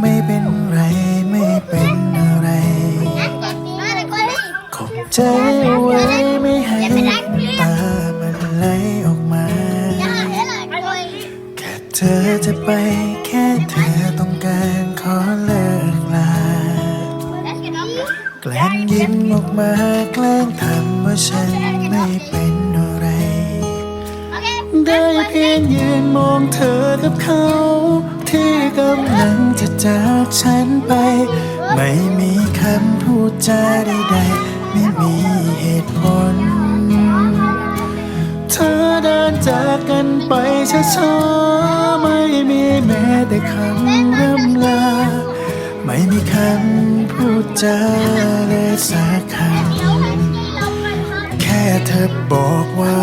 ไม่เป็นไรไม่เป็นอะไร ขอบใจไว้ไม่ให้น้ำตามันไหลออกมา แค่เธอจะไปแค่เธอต้องการขอเลิกลา แกล้งยิ้มออกมาแกล้งทำว่าฉันไม่เป็นอะไร ได้เพียงยืนมองเธอ กำลังจะจากฉันไป ไม่มีคำพูดจาใดๆ ไม่มีเหตุผล เธอเดินจากกันไปช้าๆไม่มีแม้แต่คำร่ำลา ไม่มีคำพูดจาเลยสักคำแค่เธอบอกว่า